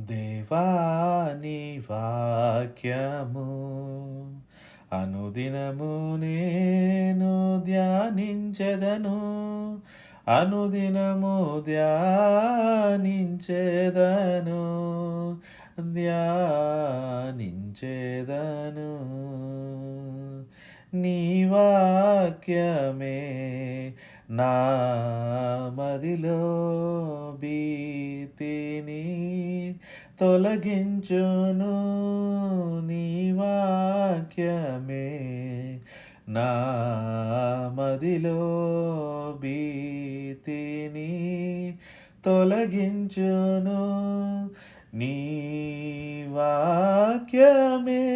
దేవాని వాక్యము అనుదినము నేను ధ్యానించెదను అనుదినము ధ్యానించెదను ధ్యానించెదను. నీ వాక్యమే నా మదిలో భీతిని తొలగించును. నీ వాక్యమే నా మదిలో భీతిని తొలగించును. నీ వాక్యమే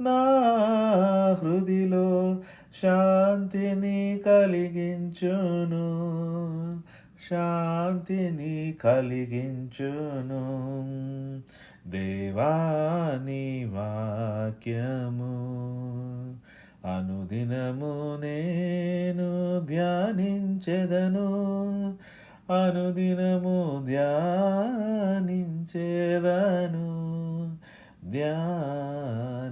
నా హృదిలో శాంతిని కలిగించును. శాంతిని కలిగించును. దేవాని వాక్యము అనుదినము నేను ధ్యానించెదను. అనుదినము ధ్యానించేదను. ధ్యానించేదను.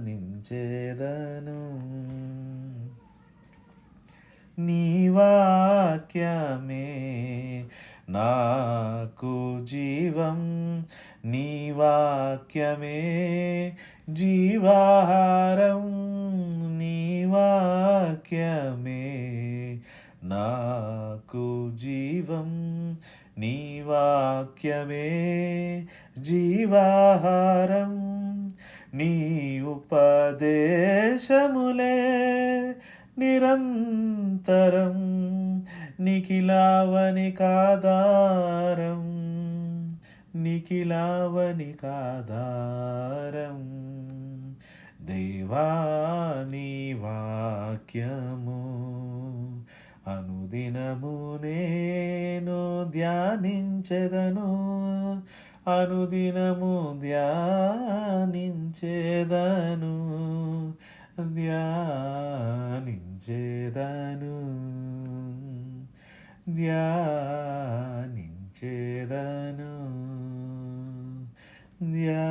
నీ వాక్యమే నాకు జీవం. నీ వాక్యమే జీవాహారం. నీ వాక్యమే నాకు జీవం. నీ వాక్యమే జీవాహారం. నీ ఉపదేశములే నిరంతరం నిఖిలావని కాదారం నిఖిలావని కాదారం. దేవాని వాక్యము అనుదినము నేను ధ్యానించెదను అనుదినము ధ్యానించేదను ధ్యానించేదను ధ్యానించేదను ధ్యా